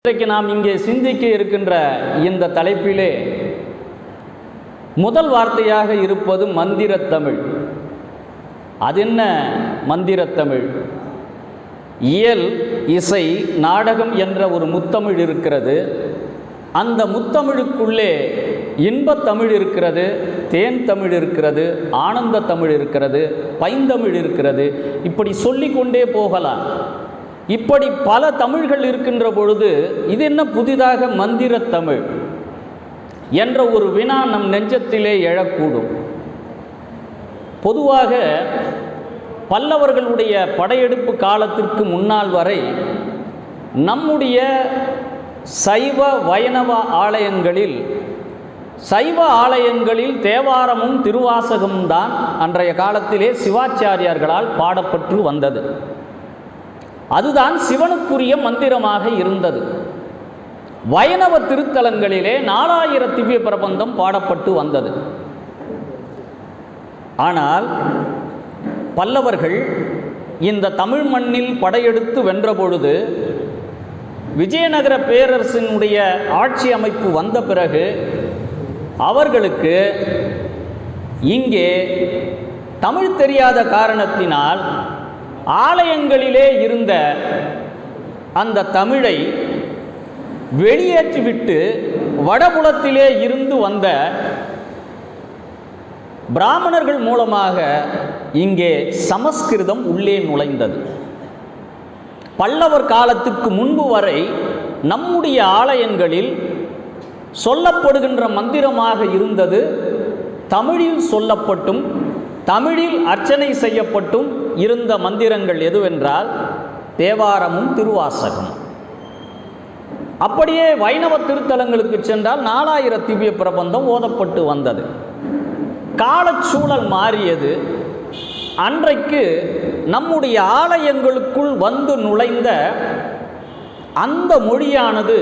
இன்றைக்கு நாம் இங்கே சிந்திக்க இருக்கின்ற இந்த தலைப்பிலே முதல் வார்த்தையாக இருப்பது மந்திரத்தமிழ் அது என்ன மந்திரத்தமிழ் இயல் இசை நாடகம் என்ற ஒரு முத்தமிழ் இருக்கிறது. அந்த முத்தமிழுக்குள்ளே இன்பத்தமிழ் இருக்கிறது. தேன் தமிழ் இருக்கிறது ஆனந்த தமிழ் இருக்கிறது பைந்தமிழ் இருக்கிறது இப்படி சொல்லிக்கொண்டே போகலாம். இப்படி பல தமிழ்கள் இருக்கின்ற பொழுது இது என்ன புதிதாக மந்திர தமிழ்? என்ற ஒரு வினா நம் நெஞ்சத்திலே எழக்கூடும். பொதுவாக பல்லவர்களுடைய படையெடுப்பு காலத்திற்கு முன்னால் வரை நம்முடைய சைவ வைணவ ஆலயங்களில் சைவ ஆலயங்களில் தேவாரமும் திருவாசகமும் தான் அன்றைய காலத்திலே சிவாச்சாரியார்களால் பாடப்பட்டு வந்தது. அதுதான் சிவனுக்குரிய மந்திரமாக இருந்தது. வைணவ திருத்தலங்களிலே நாலாயிர திவ்ய பிரபந்தம் பாடப்பட்டு வந்தது. ஆனால் பல்லவர்கள் இந்த தமிழ் மண்ணில் படையெடுத்து வென்ற பொழுது விஜயநகர பேரரசினுடைய ஆட்சி அமைப்பு வந்த பிறகு அவர்களுக்கு இங்கே தமிழ் தெரியாத காரணத்தினால் ஆலயங்களிலே இருந்த அந்த தமிழை வெளியேற்றிவிட்டு வடபுலத்திலே இருந்து வந்த பிராமணர்கள் மூலமாக இங்கே சமஸ்கிருதம் உள்ளே நுழைந்தது. பல்லவர் காலத்துக்கு முன்பு வரை நம்முடைய ஆலயங்களில் சொல்லப்படுகின்ற மந்திரமாக இருந்தது. தமிழில் சொல்லப்பட்டும் தமிழில் அர்ச்சனை செய்யப்பட்டும் இருந்த மந்திரங்கள் எதுவென்றால் தேவாரமும் திருவாசகம். அப்படியே வைணவ திருத்தலங்களுக்கு சென்றால் நாலாயிரம் திவ்ய பிரபந்தம் ஓதப்பட்டு வந்தது. காலச்சூழல் மாறியது. அன்றைக்கு நம்முடைய ஆலயங்களுக்குள் வந்து நுழைந்த அந்த மொழியானது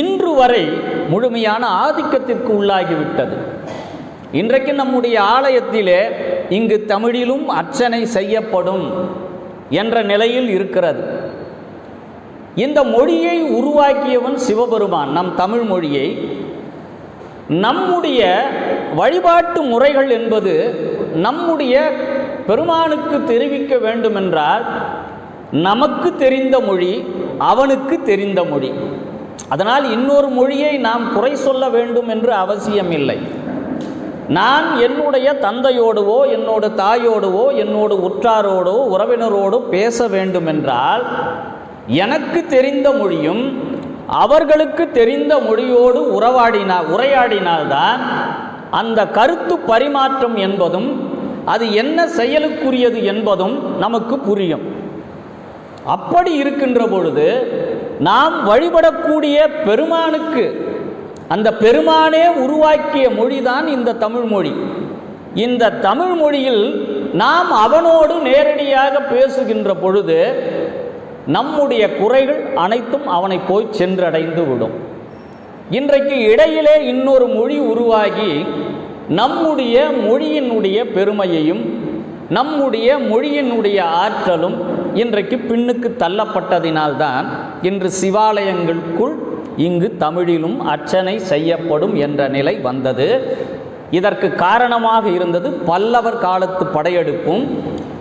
இன்று வரை முழுமையான ஆதிக்கத்திற்கு உள்ளாகிவிட்டது. இன்றைக்கு நம்முடைய ஆலயத்திலே இங்கு தமிழிலும் அர்ச்சனை செய்யப்படும் என்ற நிலையில் இருக்கிறது. இந்த மொழியை உருவாக்கியவன் சிவபெருமான் நம் தமிழ் மொழியை. நம்முடைய வழிபாட்டு முறைகள் என்பது நம்முடைய பெருமானுக்கு தெரிவிக்க வேண்டுமென்றால் நமக்கு தெரிந்த மொழி அவனுக்கு தெரிந்த மொழி. அதனால் இன்னொரு மொழியை நாம் குறை சொல்ல வேண்டும் என்று அவசியம் இல்லை நான் என்னுடைய தந்தையோடுவோ என்னோட தாயோடுவோ என்னோட உற்றாரோடோ உறவினரோடு பேச வேண்டுமென்றால் எனக்கு தெரிந்த மொழியும் அவர்களுக்கு தெரிந்த மொழியோடு உறவாடினால் உரையாடினால்தான் அந்த கருத்து பரிமாற்றம் என்பதும் அது என்ன செயலுக்குரியது என்பதும் நமக்கு புரியும். அப்படி இருக்கின்ற பொழுது நாம் வழிபடக்கூடிய பெருமானுக்கு அந்த பெருமானே உருவாக்கிய மொழிதான் இந்த தமிழ் மொழி. இந்த தமிழ் மொழியில் நாம் அவனோடு நேரடியாக பேசுகின்ற பொழுது நம்முடைய குறைகள் அனைத்தும் அவனை போய் சென்றடைந்து விடும். இன்றைக்கு இடையிலே இன்னொரு மொழி உருவாகி நம்முடைய மொழியினுடைய பெருமையையும் நம்முடைய மொழியினுடைய ஆற்றலும் இன்றைக்கு பின்னுக்கு தள்ளப்பட்டதினால்தான் இன்று சிவாலயங்களுக்குள் இங்கு தமிழிலும் அர்ச்சனை செய்யப்படும் என்ற நிலை வந்தது. இதற்கு காரணமாக இருந்தது பல்லவர் காலத்து படையெடுப்பும்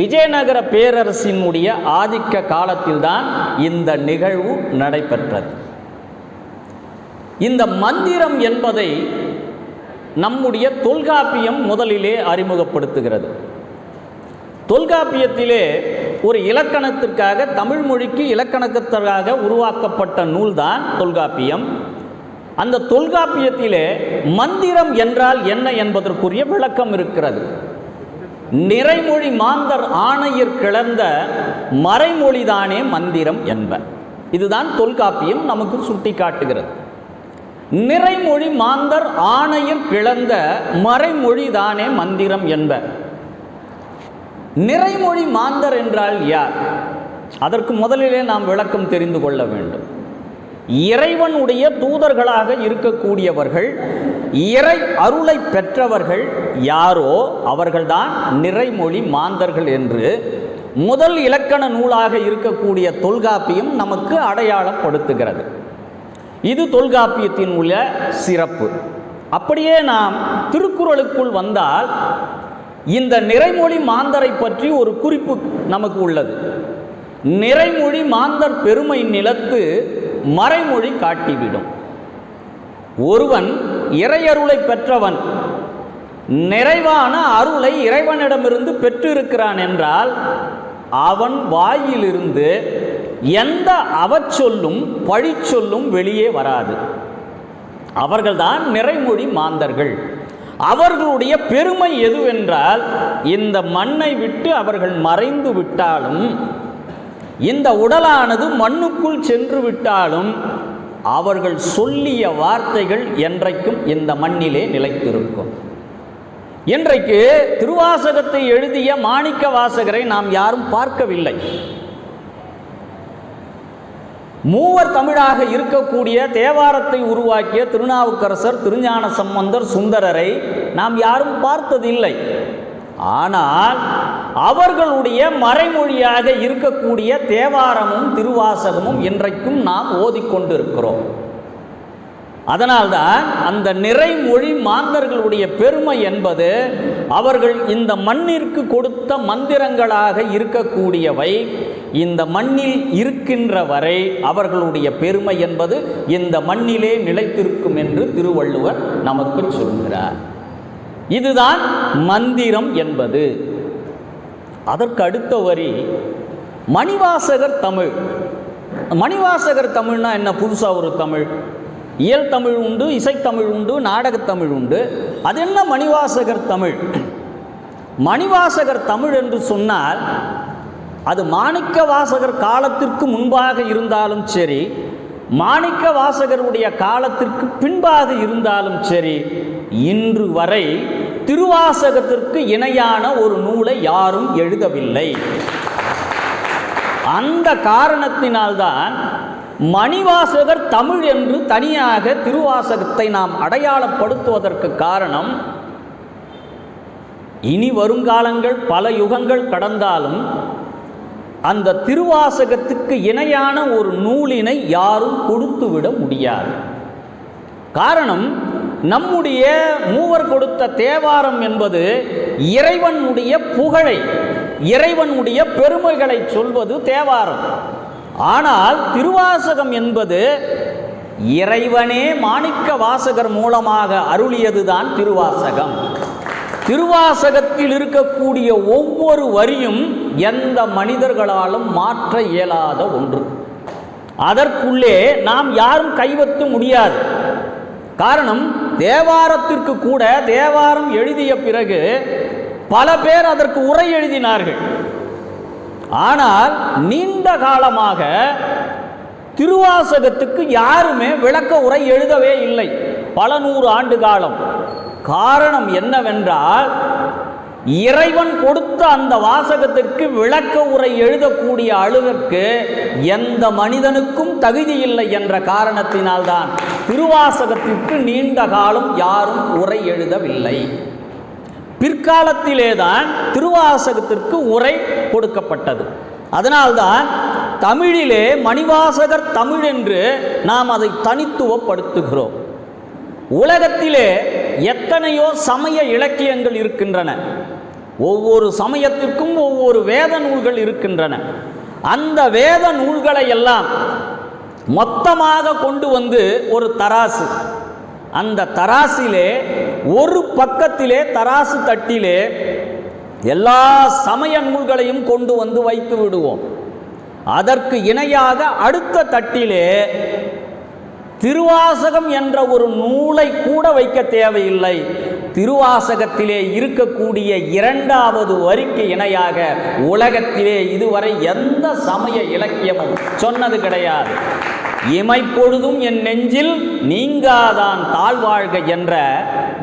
விஜயநகர பேரரசினுடைய ஆதிக்க காலத்தில்தான் இந்த நிகழ்வு நடைபெற்றது. இந்த மந்திரம் என்பதை நம்முடைய தொல்காப்பியம் முதலிலே அறிமுகப்படுத்துகிறது. தொல்காப்பியத்திலே ஒரு இலக்கணத்திற்காக தமிழ் மொழிக்கு இலக்கணத்திற்காக உருவாக்கப்பட்ட நூல்தான் தொல்காப்பியம். அந்த தொல்காப்பியத்திலே மந்திரம் என்றால் என்ன என்பதற்குரிய விளக்கம் இருக்கிறது. நிறைமொழி மாந்தர் ஆணையர் கிளர்ந்த மறைமொழிதானே மந்திரம் என்ப. இதுதான் தொல்காப்பியம் நமக்கு சுட்டி காட்டுகிறது நிறைமொழி மாந்தர் ஆணையர் கிளர்ந்த மறைமொழிதானே மந்திரம் என்ப. நிறைமொழி மாந்தர் என்றால் யார்? அதற்கு முதலிலே நாம் விளக்கம் தெரிந்து கொள்ள வேண்டும். இறைவனுடைய தூதர்களாக இருக்கக்கூடியவர்கள் இறை அருளை பெற்றவர்கள் யாரோ அவர்கள்தான் நிறைமொழி மாந்தர்கள் என்று முதல் இலக்கண நூலாக இருக்கக்கூடிய தொல்காப்பியம் நமக்கு அடையாளப்படுத்துகிறது. இது தொல்காப்பியத்தின் உள்ள சிறப்பு. அப்படியே நாம் திருக்குறளுக்குள் வந்தால் இந்த நிறைமொழி மாந்தரை பற்றி ஒரு குறிப்பு நமக்கு உள்ளது. நிறைமொழி மாந்தர் பெருமை நிலத்து மறைமொழி காட்டிவிடும். ஒருவன் இறையருளை பெற்றவன் நிறைவான அருளை இறைவனிடமிருந்து பெற்றிருக்கிறான் என்றால் அவன் வாயிலிருந்து எந்த அவச்சொல்லும் பழிச்சொல்லும் வெளியே வராது. அவர்கள்தான் நிறைமொழி மாந்தர்கள். அவர்களுடைய பெருமை எதுவென்றால் இந்த மண்ணை விட்டு அவர்கள் மறைந்து விட்டாலும் இந்த உடலானது மண்ணுக்குள் சென்று விட்டாலும் அவர்கள் சொல்லிய வார்த்தைகள் என்றைக்கும் இந்த மண்ணிலே நிலைத்திருக்கும். இன்றைக்கு திருவாசகத்தை எழுதிய மாணிக்க வாசகரை நாம் யாரும் பார்க்கவில்லை. மூவர் தமிழாக இருக்கக்கூடிய தேவாரத்தை உருவாக்கிய திருநாவுக்கரசர் திருஞான சம்பந்தர் சுந்தரரை நாம் யாரும் பார்த்ததில்லை. ஆனால் அவர்களுடைய மறைமொழியாக இருக்கக்கூடிய தேவாரமும் திருவாசகமும் இன்றைக்கும் நாம் ஓதிக்கொண்டிருக்கிறோம். அதனால்தான் அந்த நிறைமொழி மாந்தர்களுடைய பெருமை என்பது அவர்கள் இந்த மண்ணிற்கு கொடுத்த மந்திரங்களாக இருக்கக்கூடியவை. இந்த மண்ணில் இருக்கின்ற வரை அவர்களுடைய பெருமை என்பது இந்த மண்ணிலே நிலைத்திருக்கும் என்று திருவள்ளுவர் நமக்கு சொல்கிறார். இதுதான் மந்திரம் என்பது. அதற்கு அடுத்த வரி மணிவாசகர் தமிழ். மணிவாசகர் தமிழ்னா என்ன? புதுசாக ஒரு தமிழ். இயல் தமிழ் உண்டு இசைத்தமிழ் உண்டு நாடகத்தமிழ் உண்டு. அது என்ன மணிவாசகர் தமிழ்? மணிவாசகர் தமிழ் என்று சொன்னால் அது மாணிக்க வாசகர் காலத்திற்கு முன்பாக இருந்தாலும் சரி மாணிக்க வாசகருடைய காலத்திற்கு பின்பாக இருந்தாலும் சரி இன்று வரை திருவாசகத்திற்கு இணையான ஒரு நூலை யாரும் எழுதவில்லை. அந்த காரணத்தினால்தான் மணிவாசகர் தமிழ் என்று தனியாக திருவாசகத்தை நாம் அடையாளப்படுத்துவதற்கு காரணம் இனி வருங்காலங்கள் பல யுகங்கள் கடந்தாலும் அந்த திருவாசகத்துக்கு இணையான ஒரு நூலினை யாரும் கொடுத்து விட முடியாது. காரணம் நம்முடைய மூவர் கொடுத்த தேவாரம் என்பது இறைவனுடைய புகழை இறைவனுடைய பெருமைகளை சொல்வது தேவாரம். ஆனால் திருவாசகம் என்பது இறைவனே மாணிக்க வாசகர் மூலமாக அருளியதுதான் திருவாசகம். திருவாசகத்தில் இருக்கக்கூடிய ஒவ்வொரு வரியும் எந்த மனிதர்களாலும் மாற்ற இயலாத ஒன்று. அதற்குள்ளே நாம் யாரும் கைவத்து முடியாது. காரணம் தேவாரத்திற்கு கூட தேவாரம் எழுதிய பிறகு பல பேர் அதற்கு உரை எழுதினார்கள். ஆனால் நீண்ட காலமாக திருவாசகத்துக்கு யாருமே விளக்க உரை எழுதவே இல்லை. பல நூறு ஆண்டு காலம். காரணம் என்னவென்றால் இறைவன் கொடுத்த அந்த வாசகத்திற்கு விளக்க உரை எழுதக்கூடிய அளவிற்கு எந்த மனிதனுக்கும் தகுதி இல்லை என்ற காரணத்தினால்தான் திருவாசகத்திற்கு நீண்ட காலம் யாரும் உரை எழுதவில்லை. பிற்காலத்திலேதான் திருவாசகத்திற்கு உரை கொடுக்கப்பட்டது. அதனால்தான் தமிழிலே மணிவாசகர் தமிழ் என்று நாம் அதை தனித்துவப்படுத்துகிறோம். உலகத்திலே எத்தனையோ சமய இலக்கியங்கள் இருக்கின்றன. ஒவ்வொரு சமயத்திற்கும் ஒவ்வொரு வேத நூல்கள் இருக்கின்றன. அந்த வேத நூல்களை எல்லாம் மொத்தமாக கொண்டு வந்து ஒரு தராசு. அந்த தராசிலே ஒரு பக்கத்திலே தராசு தட்டிலே எல்லா சமய நூல்களையும் கொண்டு வந்து வைத்து விடுவோம். அதற்கு இணையாக அடுத்த தட்டிலே திருவாசகம் என்ற ஒரு நூலை கூட வைக்க தேவையில்லை. திருவாசகத்திலே இருக்கக்கூடிய இரண்டாவது வரிக்கு இணையாக உலகத்திலே இதுவரை எந்த சமய இலக்கியமும் சொன்னது கிடையாது. இமைப்பொழுதும் என் நெஞ்சில் நீங்காதான் தாழ்வாழ்க என்ற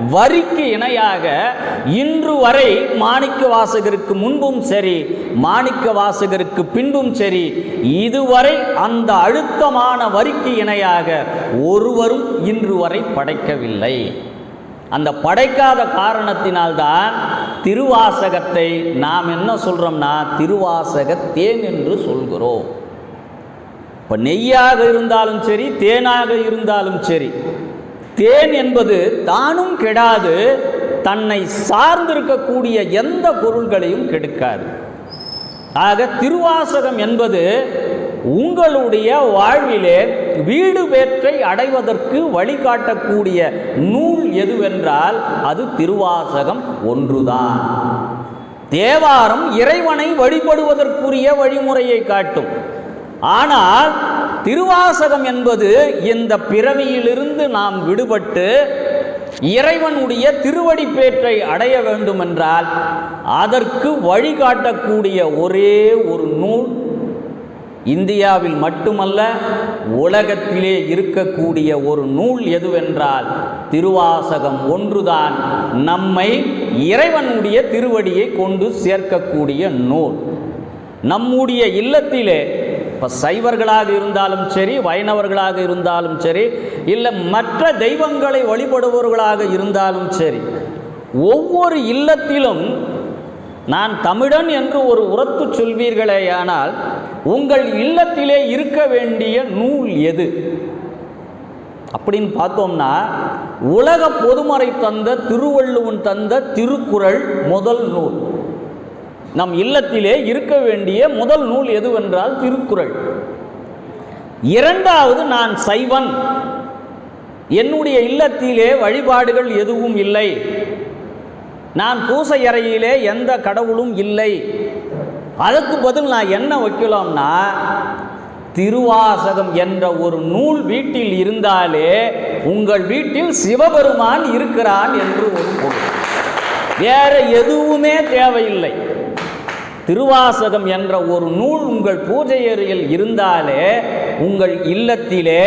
வரிக்கு இணையாக இன்று வரை மாணிக்க வாசகருக்கு முன்பும் சரி மாணிக்க வாசகருக்கு பின்பும் சரி இதுவரை அந்த அழுத்தமான வரிக்கு இணையாக ஒருவரும் இன்று வரை படைக்கவில்லை. அந்த படைக்காத காரணத்தினால்தான் திருவாசகத்தை நாம் என்ன சொல்கிறோம்னா திருவாசக தேன் என்று சொல்கிறோம். இப்போ நெய்யாக இருந்தாலும் சரி தேனாக இருந்தாலும் சரி தேன் என்பது தானும் கெடாது தன்னை சார்ந்திருக்கக்கூடிய எந்த பொருள்களையும் கெடுக்காது. ஆக திருவாசகம் என்பது உங்களுடைய வாழ்விலே வீடு பேற்றை அடைவதற்கு வழிகாட்டக்கூடிய நூல் எதுவென்றால் அது திருவாசகம் ஒன்றுதான். தேவாரம் இறைவனை வழிபடுவதற்குரிய வழிமுறையை காட்டும். ஆனால் திருவாசகம் என்பது இந்த பிறவியிலிருந்து நாம் விடுபட்டு இறைவனுடைய திருவடி பேற்றை அடைய வேண்டுமென்றால் அதற்கு வழிகாட்டக்கூடிய ஒரே ஒரு நூல் இந்தியாவில் மட்டுமல்ல உலகத்திலே இருக்கக்கூடிய ஒரு நூல் எதுவென்றால் திருவாசகம் ஒன்றுதான். நம்மை இறைவனுடைய திருவடியை கொண்டு சேர்க்கக்கூடிய நூல். நம்முடைய இல்லத்திலே இப்போ சைவர்களாக இருந்தாலும் சரி வைணவர்களாக இருந்தாலும் சரி இல்லை மற்ற தெய்வங்களை வழிபடுபவர்களாக இருந்தாலும் சரி ஒவ்வொரு இல்லத்திலும் நான் தமிழன் என்று ஒரு உரத்து சொல்வீர்களேயானால் உங்கள் இல்லத்திலே இருக்க வேண்டிய நூல் எது? அப்படின்னு பார்த்தோம்னா உலக பொதுமறை தந்த திருவள்ளுவன் தந்த திருக்குறள் முதல் நூல். நம் இல்லத்திலே இருக்க வேண்டிய முதல் நூல் எதுவென்றால் திருக்குறள். இரண்டாவது நான் சைவன். என்னுடைய இல்லத்திலே வழிபாடுகள் எதுவும் இல்லை. நான் பூசை அறையிலே எந்த கடவுளும் இல்லை. அதற்கு பதில் நான் என்ன வைக்கலாம்னா திருவாசகம் என்ற ஒரு நூல் வீட்டில் இருந்தாலே உங்கள் வீட்டில் சிவபெருமான் இருக்கிறான் என்று ஒரு பொருள். வேற எதுவுமே தேவையில்லை. திருவாசகம் என்ற ஒரு நூல் உங்கள் பூஜை அறையில் இருந்தாலே உங்கள் இல்லத்திலே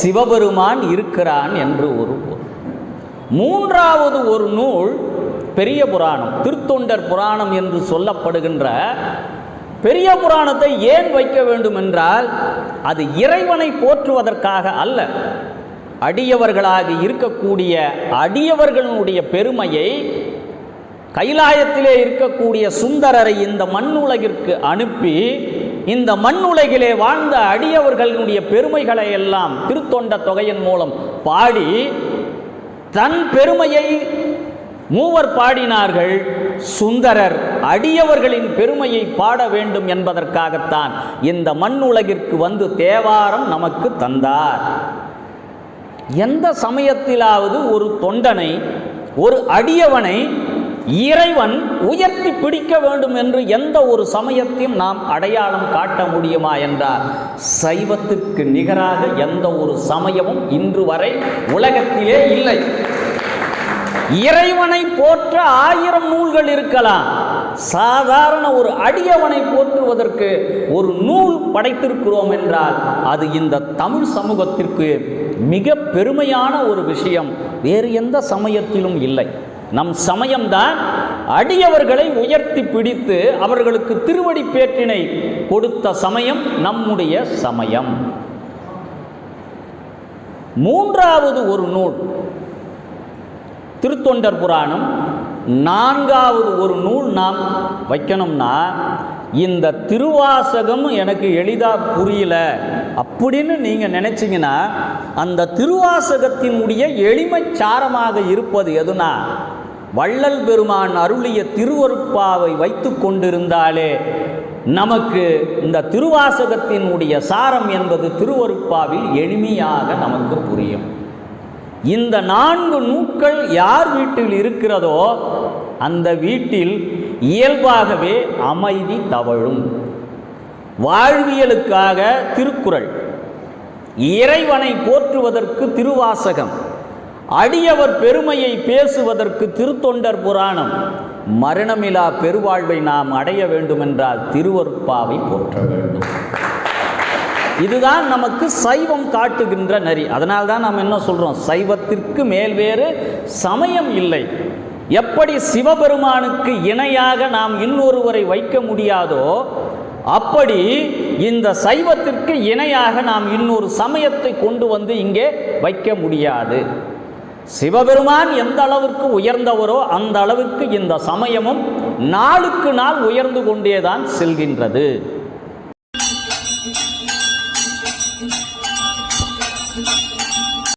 சிவபெருமான் இருக்கிறான் என்று ஒரு பொருள். மூன்றாவது ஒரு நூல் பெரிய புராணம் திருத்தொண்டர் புராணம் என்று சொல்லப்படுகின்ற பெரிய புராணத்தை ஏன் வைக்க வேண்டும் என்றால் அது இறைவனை போற்றுவதற்காக அல்ல. அடியவர்களாக இருக்கக்கூடிய அடியவர்களுடைய பெருமையை கைலாயத்திலே இருக்கக்கூடிய சுந்தரரை இந்த மண்ணுலகிற்கு அனுப்பி இந்த மண்ணுலகிலே வாழ்ந்த அடியவர்களுடைய பெருமைகளை எல்லாம் திருத்தொண்ட தொகையின் மூலம் பாடி தன் பெருமையை மூவர் பாடினார்கள். சுந்தரர் அடியவர்களின் பெருமையை பாட வேண்டும் என்பதற்காகத்தான் இந்த மண்ணுலகிற்கு வந்து தேவாரம் நமக்கு தந்தார். எந்த சமயத்திலாவது ஒரு தொண்டனை ஒரு அடியவனை இறைவன் உயர்த்தி பிடிக்க வேண்டும் என்று எந்த ஒரு சமயத்தையும் நாம் அடையாளம் காட்ட முடியுமா என்றால் சைவத்திற்கு நிகராக எந்த ஒரு சமயமும் இன்று வரை உலகத்திலே இல்லை. இறைவனை போற்ற ஆயிரம் நூல்கள் இருக்கலாம். சாதாரண ஒரு அடியவனை போற்றுவதற்கு ஒரு நூல் படைத்திருக்கிறோம் என்றால் அது இந்த தமிழ் சமூகத்திற்கு மிக பெருமையான ஒரு விஷயம். வேறு எந்த சமயத்திலும் இல்லை. நம் சமயம்தான் அடியவர்களை உயர்த்தி பிடித்து அவர்களுக்கு திருவடி பேற்றினை கொடுத்த சமயம் நம்முடைய சமயம். மூன்றாவது ஒரு நூல் திருத்தொண்டர் புராணம். நான்காவது ஒரு நூல் நாம் வைக்கணும்னா இந்த திருவாசகம் எனக்கு எளிதாக புரியல அப்படின்னு நீங்கள் நினச்சிங்கன்னா அந்த திருவாசகத்தினுடைய எளிமைச் சாரமாக இருப்பது எதுனா வள்ளல் பெருமான் அருளிய திருவருட்பாவை வைத்து கொண்டிருந்தாலே நமக்கு இந்த திருவாசகத்தினுடைய சாரம் என்பது திருவருட்பாவில் எளிமையாக நமக்கு புரியும். இந்த நான்கு நூக்கள் யார் வீட்டில் இருக்கிறதோ அந்த வீட்டில் இயல்பாகவே அமைதி தவழும். வாழ்வியலுக்காக திருக்குறள். இறைவனை போற்றுவதற்கு திருவாசகம். அடியவர் பெருமையை பேசுவதற்கு திருத்தொண்டர் புராணம் மரணமிலா பெருவாழ்வை நாம் அடைய வேண்டுமென்றால் திருவற்பாவை போற்ற வேண்டும். இதுதான் நமக்கு சைவம் காட்டுகின்ற நரி அதனால் தான் நாம் என்ன சொல்கிறோம் சைவத்திற்கு மேல் வேறு சமயம் இல்லை. எப்படி சிவபெருமானுக்கு இணையாக நாம் இன்னொருவரை வைக்க முடியாதோ அப்படி இந்த சைவத்திற்கு இணையாக நாம் இன்னொரு சமயத்தை கொண்டு வந்து இங்கே வைக்க முடியாது. சிவபெருமான் எந்த அளவிற்கு உயர்ந்தவரோ அந்த அளவிற்கு இந்த சமயமும் நாளுக்கு நாள் உயர்ந்து கொண்டேதான் செல்கின்றது.